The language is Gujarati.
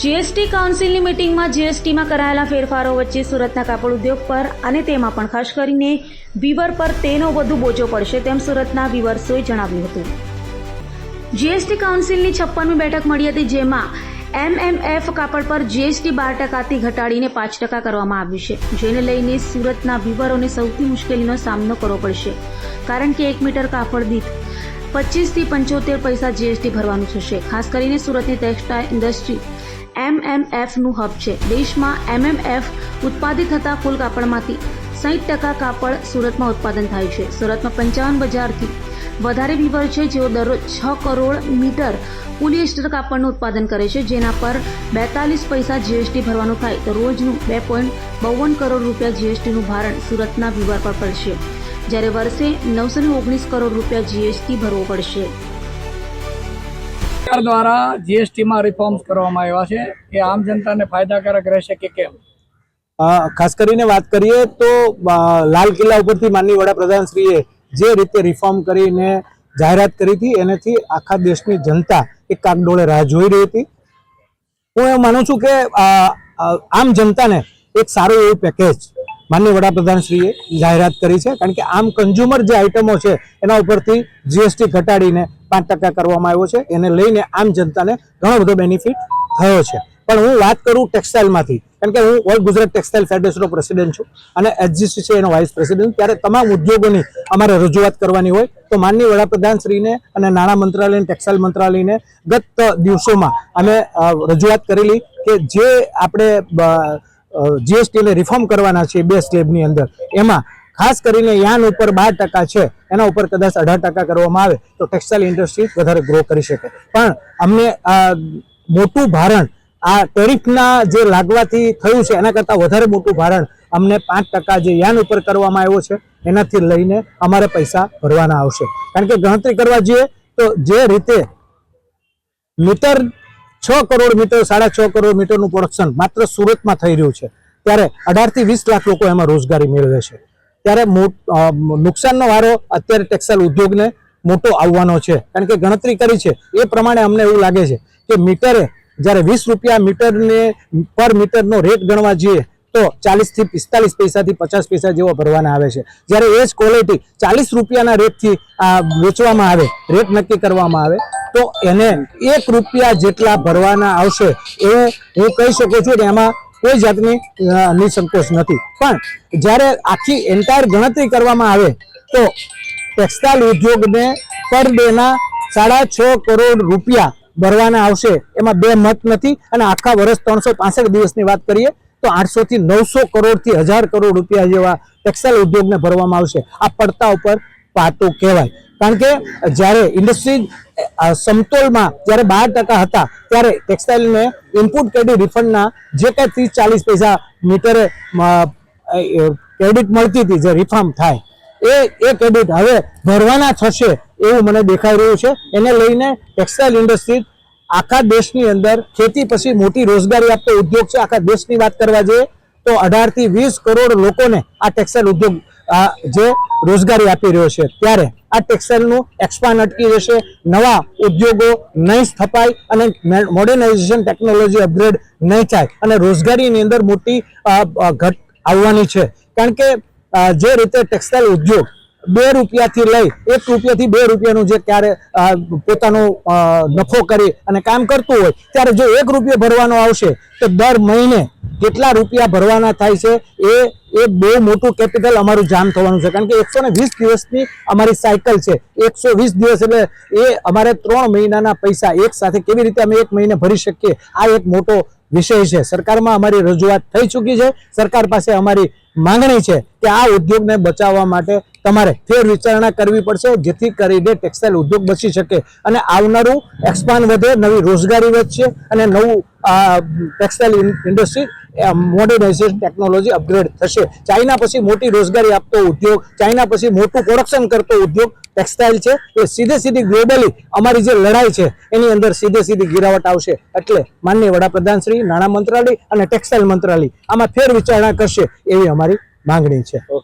જીએસટી કાઉન્સિલની મિટિંગમાં જીએસટીમાં કરાયેલા ફેરફારો વચ્ચે સુરતના કાપડ ઉદ્યોગ પર અને તેમાં પણ ખાસ કરીને વિવર પર તેનો વધુ બોજો પડશે તેમ સુરતના વિવર્સોએ જણાવ્યું હતું. જીએસટી કાઉન્સિલની છપ્પનમી બેઠક મળી હતી જેમાં એમએમએફ કાપડ પર જીએસટી બાર ટકાથી ઘટાડીને પાંચ ટકા કરવામાં આવ્યું છે, જેને લઈને સુરતના વિવરોને સૌથી મુશ્કેલીનો સામનો કરવો પડશે, કારણ કે એક મીટર કાપડ દીઠ પચીસથી પંચોતેર પૈસા જીએસટી ભરવાનું થશે. ખાસ કરીને સુરતની ટેક્સટાઇલ ઇન્ડસ્ટ્રી એમએમએફનું હબ છે. દેશમાં એમએમએફ ઉત્પાદિત થતા કુલ કાપડમાંથી સાહીઠ ટકા કાપડ સુરતમાં ઉત્પાદન થાય છે. સુરતમાં પંચાવન બજારથી વધારે વિવર છે. જેઓ દરરોજ છ કરોડ મીટર પોલિએસ્ટર કાપડનું ઉત્પાદન કરે છે, જેના પર બેતાલીસ પૈસા જીએસટી ભરવાનું થાય. તો રોજનું બે પોઈન્ટ બાવન કરોડ રૂપિયા જીએસટીનું ભારણ સુરતના વિવર પર પડશે. જ્યારે વર્ષે નવસો ઓગણીસ કરોડ રૂપિયા જીએસટી ભરવો પડશે. સરકાર દ્વારા જીએસટીમાં રિફોર્મ્સ કરવામાં આવ્યા છે એ આમ જનતાને ફાયદાકારક રહેશે કે કેમ? ખાસ કરીને વાત કરીએ તો લાલ કિલ્લા ઉપરથી માનની વડાપ્રધાનશ્રીએ જે રીતે રિફોર્મ કરીને જાહેરાત કરી હતી, એનાથી આખા દેશની જનતા એક કાગડોળે રાહ જોઈ રહી હતી. હું એવું માનું છું કે આમ જનતાને એક સારું એવું પેકેજ માનનીય વડાપ્રધાનશ્રીએ જાહેરાત કરી છે, કારણ કે આમ કન્ઝ્યુમર જે આઇટમો છે, એના ઉપરથી જીએસટી ઘટાડીને પાંચ ટકા કરવામાં આવ્યો છે. એને લઈને આમ જનતાને ઘણો બધો બેનિફિટ થયો છે. પણ હું વાત કરું ટેક્સટાઇલમાંથી કારણ કે હું ઓલ ગુજરાત ટેક્સટાઇલ ફેડરેશનનો પ્રેસિડેન્ટ છું અને એચજીસી છે એનો વાઇસ પ્રેસિડેન્ટ ત્યારે તમામ ઉદ્યોગોની અમારે રજૂઆત કરવાની હોય તો માનનીય વડાપ્રધાનશ્રીને અને નાણાં મંત્રાલયને ટેક્સટાઇલ મંત્રાલયને ગત દિવસોમાં અમે રજૂઆત કરેલી કે જે આપણે જીએસટીને રિફોર્મ કરવાના છે બે સ્લેબની અંદર. એમાં ખાસ કરીને યાન ઉપર બાર ટકા છે, એના ઉપર કદાચ અઢાર ટકા કરવામાં આવે તો ટેક્સટાઇલ ઇન્ડસ્ટ્રી વધારે ગ્રો કરી શકે. પણ અમને મોટું ભારણ, આ ટેરિફના જે લાગવાથી થયું છે, એના કરતાં વધારે મોટું ભારણ અમને પાંચ ટકા જે યાન ઉપર કરવામાં આવ્યો છે, એનાથી લઈને અમારે પૈસા ભરવાના આવશે. કારણ કે ગણતરી કરવા જઈએ તો જે રીતે મીટર છ કરોડ મીટર, સાડા છ કરોડ મીટરનું પ્રોડક્શન માત્ર સુરતમાં થઈ રહ્યું છે, ત્યારે અઢારથી વીસ લાખ લોકો એમાં રોજગારી મેળવે છે. ત્યારે નુકસાનનો વારો અત્યારે ટેક્સટાઇલ ઉદ્યોગને મોટો આવવાનો છે. કારણ કે ગણતરી કરી છે. એ પ્રમાણે અમને એવું લાગે છે કે મીટરે જ્યારે વીસ રૂપિયા મીટરને પર મીટરનો રેટ ગણવા જઈએ, તો ચાલીસથી પિસ્તાલીસ પૈસાથી પચાસ પૈસા જેવો ભરવાના આવે છે. જ્યારે એ જ ક્વોલિટી ચાલીસ રૂપિયાના રેટથી આ વેચવામાં આવે, રેટ નક્કી કરવામાં આવે, તો એને એક રૂપિયા જેટલા ભરવાના આવશે એવું હું કહી શકું છું કે એમાં કોઈ જાતની નિસંકોચ નથી. પણ જ્યારે આખી એન્ટાયર ગણતરી કરવામાં આવે, તો ટેક્સટાઇલ ઉદ્યોગને પર ડેના સાડા છ કરોડ રૂપિયા ભરવાના આવશે. એમાં બે મત નથી અને આખા વર્ષ ત્રણસો પાસઠ દિવસની વાત કરીએ, તો આઠસોથી નવસો કરોડથી હજાર કરોડ રૂપિયા જેવા ટેક્સટાઇલ ઉદ્યોગને ભરવામાં આવશે. આ પડતા ઉપર પાટું કહેવાય. કારણ કે જ્યારે ઇન્ડસ્ટ્રી સમતોલમાં જ્યારે બાર ટકા હતા, ત્યારે ટેક્સટાઇલને ઇનપુટ ક્રેડિટ રિફંડના જે કંઈ ત્રીસ ચાલીસ પૈસા મીટરે ક્રેડિટ મળતી હતી, જે રિફોર્મ થાય, એ એ ક્રેડિટ હવે ભરવાના થશે એવું મને દેખાઈ રહ્યું છે. એને લઈને ટેક્સટાઇલ ઇન્ડસ્ટ્રી આખા દેશની અંદર ખેતી પછી મોટી રોજગારી આપતો ઉદ્યોગ છે. આખા દેશની વાત કરવા જઈએ તો અઢારથી વીસ કરોડ લોકોને આ ટેક્સટાઇલ ઉદ્યોગ જે રોજગારી આપી રહ્યો છે. ત્યારે આ ટેક્સટાઇલનું એક્સપાન અટકી જશે, નવા ઉદ્યોગો નહીં સ્થપાય અને મોડર્નાઇઝેશન ટેકનોલોજી અપગ્રેડ નહીં થાય. અને રોજગારીની અંદર મોટી ઘટ આવવાની છે. કારણ કે જે રીતે ટેક્સટાઇલ ઉદ્યોગ બે રૂપિયાથી લઈ, એક રૂપિયાથી બે રૂપિયાનું જે ક્યારે પોતાનો નફો કરી અને કામ કરતું હોય, ત્યારે જો એક રૂપિયો ભરવાનો આવશે, તો દર મહિને કેટલા રૂપિયા ભરવાના થાય છે, એ એ બહુ મોટું કેપિટલ અમારું જામ થવાનું છે. કારણ કે એકસો વીસ દિવસની અમારી સાયકલ છે. એકસો વીસ દિવસ એટલે એ અમારે ત્રણ મહિનાના પૈસા એક સાથે કેવી રીતે અમે એક મહિને ભરી શકીએ, આ એક મોટો વિષય છે. સરકારમાં અમારી રજૂઆત થઈ ચૂકી છે. સરકાર પાસે અમારી માંગણી છે કે આ ઉદ્યોગને બચાવવા માટે તમારે ફેર વિચારણા કરવી પડશે, જેથી કરીને ટેક્સટાઇલ ઉદ્યોગ બચી શકે અને આવનારું એક્સપાન્ડ વધે, નવી રોજગારી વધશે અને નવું textile industry modernization technology upgrade થશે. ચાઇના પછી મોટી રોજગારી આપતો ઉદ્યોગ, ચાઇના પછી મોટું પ્રોડક્શન કરતો ઉદ્યોગ ટેક્સટાઇલ છે, એ સીધે સીધી ગ્લોબલી અમારી જે લડાઈ છે, એની અંદર સીધે સીધી ગિરાવટ આવશે. એટલે માનનીય વડાપ્રધાન શ્રી, નાણાં મંત્રાલય અને ટેક્સટાઇલ મંત્રાલય આમાં ફેર વિચારણા કરશે એવી અમારી માંગણી છે. ઓકે.